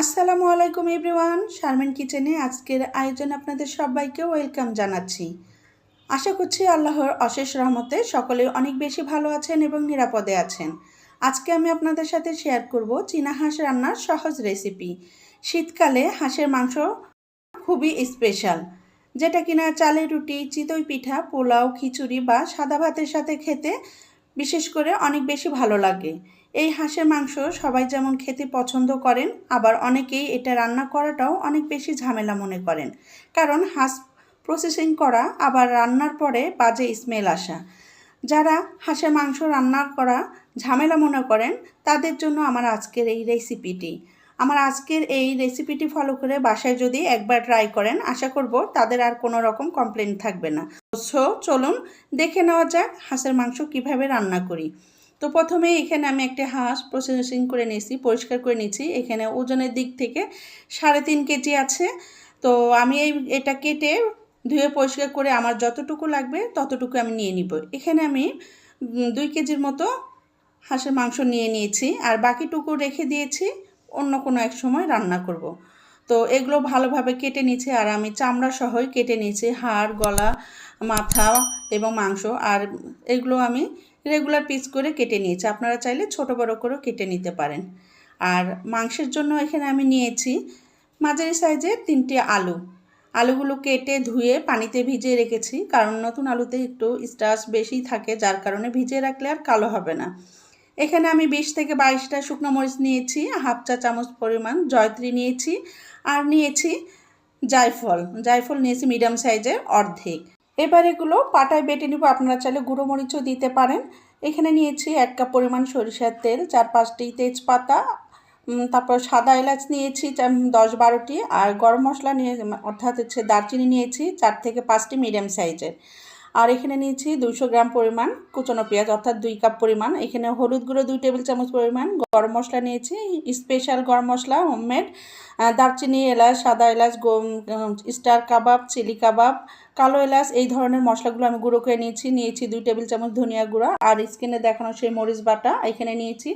আসসালামু আলাইকুম এভরিওয়ান, শারমিন কিচেনে আজকের আয়োজন আপনাদের সবাইকে ওয়েলকাম জানাচ্ছি। আশা করছি আল্লাহর অশেষ রহমতে সকলে অনেক বেশি ভালো আছেন এবং নিরাপদে আছেন। আজকে আমি আপনাদের সাথে শেয়ার করব চীনা হাঁস রান্নার সহজ রেসিপি। শীতকালে হাঁসের মাংস খুবই স্পেশাল যেটা কিনা চালের রুটি, চিতই পিঠা, পোলাও, খিচুড়ি বা সাদা ভাতের সাথে খেতে বিশেষ করে অনেক বেশি ভালো লাগে। এই হাঁসের মাংস সবাই যেমন খেতে পছন্দ করেন, আবার অনেকেই এটা রান্না করাটাও অনেক বেশি ঝামেলা মনে করেন। কারণ হাঁস প্রসেসিং করা, আবার রান্নার পরে বাজে স্মেল আসা। যারা হাঁসের মাংস রান্না করা ঝামেলা মনে করেন, তাদের জন্য আমার আজকের এই রেসিপিটি আমার আজকের এই রেসিপিটি ফলো করে বাসায় যদি একবার ট্রাই করেন, আশা করব তাদের আর কোনো রকম কমপ্লেন থাকবে না। সো চলুন দেখে নেওয়া যাক হাঁসের মাংস কীভাবে রান্না করি। তো প্রথমে এখানে আমি একটা হাঁস প্রসেসিং করে নিয়েছি, পরিষ্কার করে নিয়েছি। এখানে ওজনের দিক থেকে সাড়ে তিন কেজি আছে। তো আমি এই, এটা কেটে ধুয়ে পরিষ্কার করে আমার যতটুকু লাগবে ততটুকু আমি নিয়ে নিব। এখানে আমি দুই কেজির মতো হাঁসের মাংস নিয়ে নিয়েছি। আর বাকিটুকু রেখে দিয়েছি, অন্য কোনো এক সময় রান্না করব। তো এগুলো ভালোভাবে কেটে নিয়েছি। আর আমি চামড়া সহই কেটে নিয়েছি, হাড়, গলা মাথা এবং মাংস আর এগুলো আমি রেগুলার পিস করে কেটে নিয়েছি। আপনারা চাইলে ছোট বড় করেও কেটে নিতে পারেন। আর মাংসের জন্য এখানে আমি নিয়েছি মাঝারি সাইজের তিনটে আলু। আলুগুলো কেটে ধুয়ে পানিতে ভিজিয়ে রেখেছি, কারণ নতুন আলুতে একটু স্টার্চ বেশি থাকে, যার কারণে ভিজিয়ে রাখলে আর কালো হবে না। এখানে আমি বিশ থেকে বাইশটা শুকনো মরিচ নিয়েছি, হাফ চা চামচ পরিমাণ জয়ত্রী নিয়েছি, আর নিয়েছি জায়ফল। জায়ফল নিয়েছি মিডিয়াম সাইজের অর্ধেক। এবার এগুলো পাটায় বেটে নিব। আপনারা চাইলে গুঁড়ো মরিচও দিতে পারেন। এখানে নিয়েছি এক কাপ পরিমাণ সরিষার তেল, চার পাঁচটি তেজপাতা তারপর সাদা এলাচ নিয়েছি দশ বারোটি, আর গরম মশলা নিয়ে, অর্থাৎ হচ্ছে দারচিনি নিয়েছি, চার থেকে পাঁচটি মিডিয়াম সাইজের। আর এখানে নিয়েছি দুশো গ্রাম পরিমাণ কুচনো পেঁয়াজ, অর্থাৎ দুই কাপ পরিমাণ। এখানে হলুদ গুঁড়ো দুই টেবিল চামচ পরিমাণ, গরম মশলা নিয়েছি, স্পেশাল গরম মশলা, হোমমেড দারচিনি, এলাচ, সাদা এলাচ স্টার কাবাব, চিলি কাবাব কালো এলাচ, এই ধরনের মশলাগুলো আমি গুঁড়ো করে নিয়েছি। নিয়েছি দুই টেবিল চামচ ধনিয়া গুঁড়া আর স্কিনে দেখানো সেই মরিচ বাটা, এখানে নিয়েছি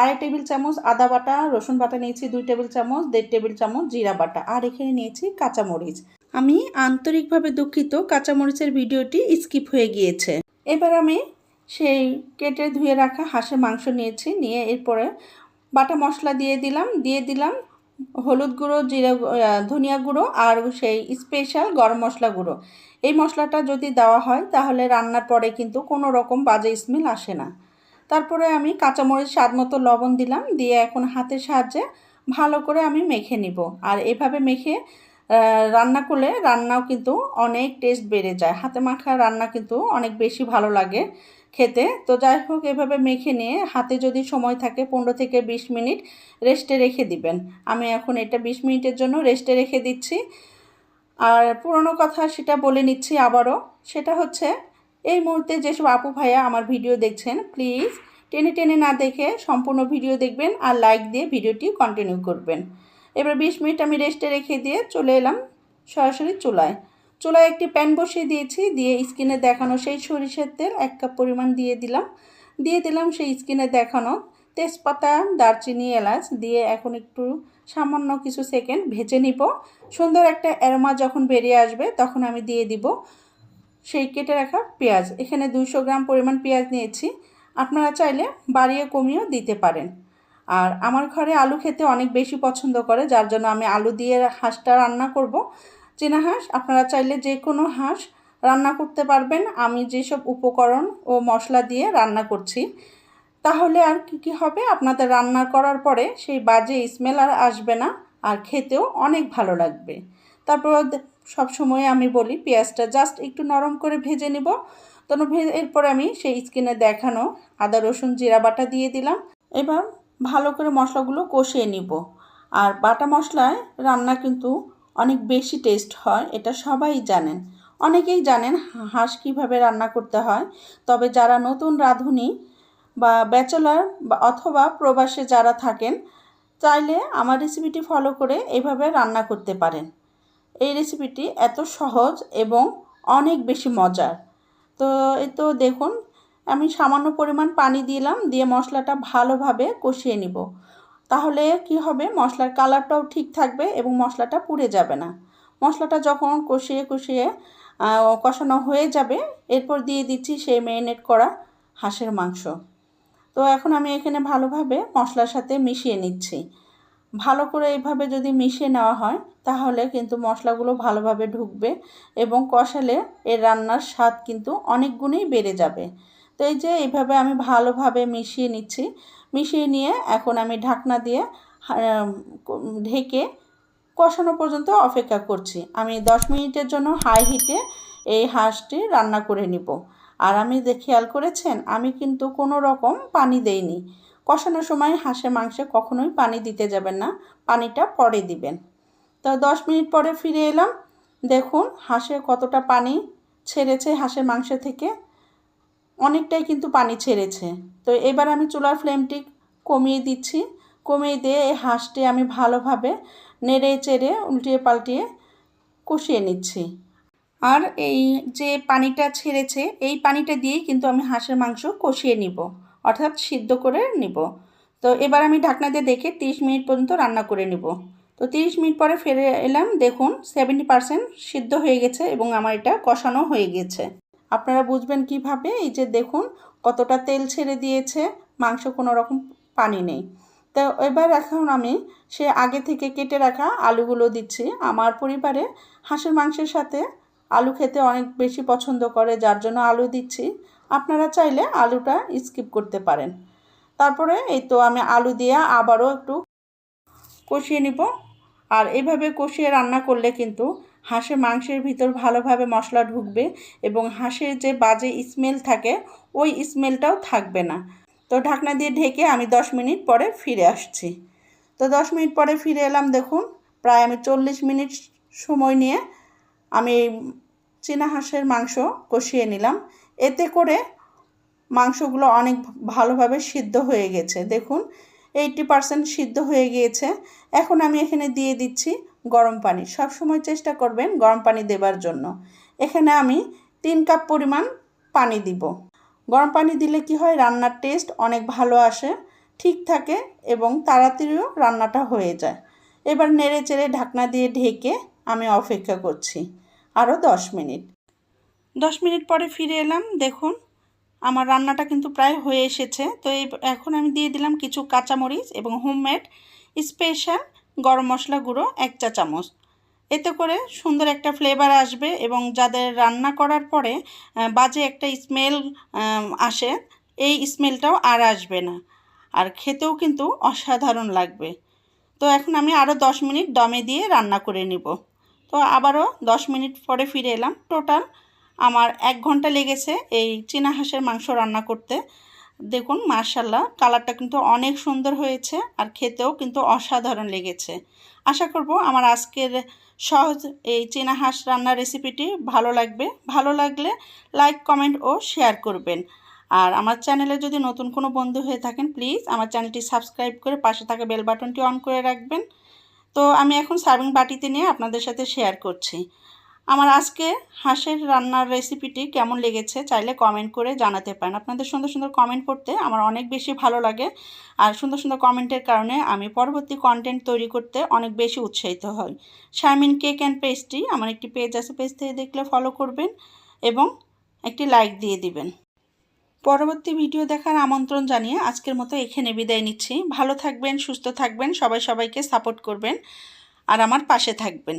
আড়াই টেবিল চামচ আদা বাটা, রসুন বাটা নিয়েছি দুই টেবিল চামচ, দেড় টেবিল চামচ জিরা বাটা আর এখানে নিয়েছি কাঁচা মরিচ আমি আন্তরিকভাবে দুঃখিত, কাঁচামরিচের ভিডিওটি স্কিপ হয়ে গিয়েছে। এবার আমি সেই কেটে ধুয়ে রাখা হাঁসের মাংস নিয়েছি, নিয়ে এরপরে বাটা মশলা দিয়ে দিলাম দিয়ে দিলাম হলুদ গুঁড়ো, জিরা ধনিয়া গুঁড়ো আর সেই স্পেশাল গরম মশলা গুঁড়ো। এই মশলাটা যদি দেওয়া হয় তাহলে রান্নার পরে কিন্তু কোনো রকম বাজে স্মেল আসে না। তারপরে আমি কাঁচামরিচ স্বাদ মতো লবণ দিলাম, দিয়ে এখন হাতের সাহায্যে ভালো করে আমি মেখে নিব। আর এভাবে মেখে রান্না করলে রান্নাও কিন্তু অনেক টেস্ট বেড়ে যায়। হাতে মাখা রান্না কিন্তু অনেক বেশি ভালো লাগে খেতে। তো যাই হোক, এভাবে মেখে নিয়ে হাতে যদি সময় থাকে পনেরো থেকে বিশ মিনিট রেস্টে রেখে দিবেন। আমি এখন এটা বিশ মিনিটের জন্য রেস্টে রেখে দিচ্ছি। আর পুরনো কথা সেটা বলে নিচ্ছি আবারও। সেটা হচ্ছে, এই মুহূর্তে যেসব আপু ভাইয়া আমার ভিডিও দেখছেন প্লিজ টেনে টেনে না দেখে সম্পূর্ণ ভিডিও দেখবেন আর লাইক দিয়ে ভিডিওটি কন্টিনিউ করবেন। এবার বিশ মিনিট আমি রেস্টে রেখে দিয়ে চলে এলাম সরাসরি চুলায়। চুলায় একটি প্যান বসিয়ে দিয়েছি, দিয়ে স্কিনে দেখানো সেই সরিষার তেল এক কাপ পরিমাণ দিয়ে দিলাম। দিয়ে দিলাম সেই স্কিনে দেখানো তেজপাতা, দারচিনি, এলাচ দিয়ে এখন একটু সামান্য কিছু সেকেন্ড ভেজে নিব। সুন্দর একটা অ্যারোমা যখন বেরিয়ে আসবে তখন আমি দিয়ে দিব সেই কেটে রাখা পেঁয়াজ। এখানে দুশো গ্রাম পরিমাণ পেঁয়াজ নিয়েছি। আপনারা চাইলে বাড়িয়ে কমিয়েও দিতে পারেন। আর আমার ঘরে আলু খেতে অনেক বেশি পছন্দ করে, যার জন্য আমি আলু দিয়ে হাঁসটা রান্না করব। চেনা হাঁস, আপনারা চাইলে যে কোনো হাঁস রান্না করতে পারবেন। আমি যেসব উপকরণ ও মশলা দিয়ে রান্না করছি, তাহলে আর কি কি হবে? আপনাদের রান্না করার পরে সেই বাজে স্মেল আর আসবে না, আর খেতেও অনেক ভালো লাগবে। তারপর সব সময় আমি বলি, পেঁয়াজটা জাস্ট একটু নরম করে ভেজে নেব। তো এরপর আমি সেই স্কিনে দেখানো আদা, রসুন, জিরা বাটা দিয়ে দিলাম। এবার ভালো করে মশলাগুলো কষিয়ে নিব। আর বাটা মশলায় রান্না কিন্তু অনেক বেশি টেস্ট হয়, এটা সবাই জানেন। অনেকেই জানেন হাঁস কীভাবে রান্না করতে হয়, তবে যারা নতুন রাঁধুনি বা ব্যাচেলার বা অথবা প্রবাসে যারা থাকেন, চাইলে আমার রেসিপিটি ফলো করে এইভাবে রান্না করতে পারেন। এই রেসিপিটি এত সহজ এবং অনেক বেশি মজার। তো, এই তো দেখুন আমি সামান্য পরিমাণ পানি দিলাম, দিয়ে মশলাটা ভালোভাবে কষিয়ে নিব। তাহলে কি হবে? মশলার কালারটাও ঠিক থাকবে এবং মশলাটা পুড়ে যাবে না। মশলাটা যখন কষিয়ে কষিয়ে কষানো হয়ে যাবে, এরপর দিয়ে দিচ্ছি সেই ম্যারিনেট করা হাঁসের মাংস। তো এখন আমি এখানে ভালোভাবে মশলার সাথে মিশিয়ে নিচ্ছি। ভালো করে এইভাবে যদি মিশিয়ে নেওয়া হয়, তাহলে কিন্তু মশলাগুলো ভালোভাবে ঢুকবে এবং কষালে এর রান্নার স্বাদ কিন্তু অনেক গুণেই বেড়ে যাবে। তো এই যে এইভাবে আমি ভালোভাবে মিশিয়ে নিচ্ছি। মিশিয়ে নিয়ে এখন আমি ঢাকনা দিয়ে ঢেকে কষানো পর্যন্ত অপেক্ষা করছি। আমি দশ মিনিটের জন্য হাই হিটে এই হাঁসটি রান্না করে নিব। আর আমি যে খেয়াল করেছেন, আমি কিন্তু কোনো রকম পানি দেইনি। কষানোর সময় হাঁসের মাংসে কখনোই পানি দিতে যাবেন না, পানিটা পরে দিবেন। তো দশ মিনিট পরে ফিরে এলাম। দেখুন হাঁসে কতটা পানি ছেড়েছে হাঁসের মাংস থেকে। অনেকটাই কিন্তু পানি ছেড়েছে। তো এবার আমি চুলার ফ্লেমটি কমিয়ে দিচ্ছি। কমিয়ে দিয়ে এই হাঁসটি আমি ভালোভাবে নেড়ে চেড়ে উল্টিয়ে পাল্টিয়ে কষিয়ে নিচ্ছি। আর এই যে পানিটা ছেড়েছে, এই পানিটা দিয়েই কিন্তু আমি হাঁসের মাংস কষিয়ে নিব, অর্থাৎ সিদ্ধ করে নিব। তো এবার আমি ঢাকনা দিয়ে দেখে তিরিশ মিনিট পর্যন্ত রান্না করে নিব। তো তিরিশ মিনিট পরে ফিরে এলাম, দেখুন সেভেন্টি পারসেন্ট সিদ্ধ হয়ে গেছে এবং আমার এটা কষানো হয়ে গেছে। আপনারা বুঝবেন কীভাবে? এই যে দেখুন, কতটা তেল ছেড়ে দিয়েছে, মাংস কোনো রকম পানি নেই। তো এবার এখন আমি সে আগে থেকে কেটে রাখা আলুগুলো দিচ্ছি। আমার পরিবারে হাঁসের মাংসের সাথে আলু খেতে অনেক বেশি পছন্দ করে, যার জন্য আলু দিচ্ছি। আপনারা চাইলে আলুটা স্কিপ করতে পারেন। তারপরে এই তো আমি আলু দিয়ে আবারও একটু কষিয়ে নিব। আর এইভাবে কষিয়ে রান্না করলে কিন্তু হাঁসের মাংসের ভিতর ভালোভাবে মশলা ঢুকবে এবং হাঁসের যে বাজে স্মেল থাকে, ওই স্মেলটাও থাকবে না। তো ঢাকনা দিয়ে ঢেকে আমি দশ মিনিট পরে ফিরে আসছি। তো দশ মিনিট পরে ফিরে এলাম, দেখুন, প্রায় আমি চল্লিশ মিনিট সময় নিয়ে আমি চীনা হাঁসের মাংস কষিয়ে নিলাম। এতে করে মাংসগুলো অনেক ভালোভাবে সিদ্ধ হয়ে গেছে। দেখুন এইটি পারসেন্ট সিদ্ধ হয়ে গিয়েছে। এখন আমি এখানে দিয়ে দিচ্ছি গরম পানি। সব সময় চেষ্টা করবেন গরম পানি দেবার জন্য। এখানে আমি তিন কাপ পরিমাণ পানি দিব। গরম পানি দিলে কি হয়? রান্নার টেস্ট অনেক ভালো আসে, ঠিক থাকে এবং তাড়াতাড়িও রান্নাটা হয়ে যায়। এবার নেড়ে চেড়ে ঢাকনা দিয়ে ঢেকে আমি অপেক্ষা করছি আরও দশ মিনিট। দশ মিনিট পরে ফিরে এলাম। দেখুন, আমার রান্নাটা কিন্তু প্রায় হয়ে এসেছে। তো এখন আমি দিয়ে দিলাম কিছু কাঁচামরিচ এবং হোমমেড স্পেশাল গরম মশলা গুঁড়ো এক চা চামচ। এতে করে সুন্দর একটা ফ্লেভার আসবে এবং যাদের রান্না করার পরে বাজে একটা স্মেল আসে, এই স্মেলটাও আর আসবে না। আর খেতেও কিন্তু অসাধারণ লাগবে। তো এখন আমি আরও দশ মিনিট দমে দিয়ে রান্না করে নিব। তো আবারও দশ মিনিট পরে ফিরে এলাম। টোটাল আমার এক ঘণ্টা লেগেছে এই চীনা হাঁসের মাংস রান্না করতে। দেখুন মার্শাল্লাহ কালারটা কিন্তু অনেক সুন্দর হয়েছে আর খেতেও কিন্তু অসাধারণ লেগেছে। আশা করব আমার আজকের সহজ এই চীনা হাঁস রান্নার রেসিপিটি ভালো লাগবে। ভালো লাগলে লাইক, কমেন্ট ও শেয়ার করবেন। আর আমার চ্যানেলে যদি নতুন কোনো বন্ধু হয়ে থাকেন, প্লিজ আমার চ্যানেলটি সাবস্ক্রাইব করে পাশে থাকা বেল বাটনটি অন করে রাখবেন। তো আমি এখন সার্ভিং বাটিতে নিয়ে আপনাদের সাথে শেয়ার করছি। আমার আজকে হাঁসের রান্নার রেসিপিটি কেমন লেগেছে চাইলে কমেন্ট করে জানাতে পারেন। আপনাদের সুন্দর সুন্দর কমেন্ট পড়তে আমার অনেক বেশি ভালো লাগে। আর সুন্দর সুন্দর কমেন্টের কারণে আমি পরবর্তী কন্টেন্ট তৈরি করতে অনেক বেশি উৎসাহিত হই। শারমিন কেক অ্যান্ড পেস্ট্রি আমার একটি পেজ আছে পেজ থেকে দেখলে ফলো করবেন এবং একটি লাইক দিয়ে দিবেন। পরবর্তী ভিডিও দেখার আমন্ত্রণ জানিয়ে আজকের মতো এখানে বিদায় নিচ্ছি। ভালো থাকবেন, সুস্থ থাকবেন, সবাই সবাইকে সাপোর্ট করবেন। আর আমার পাশে থাকবেন।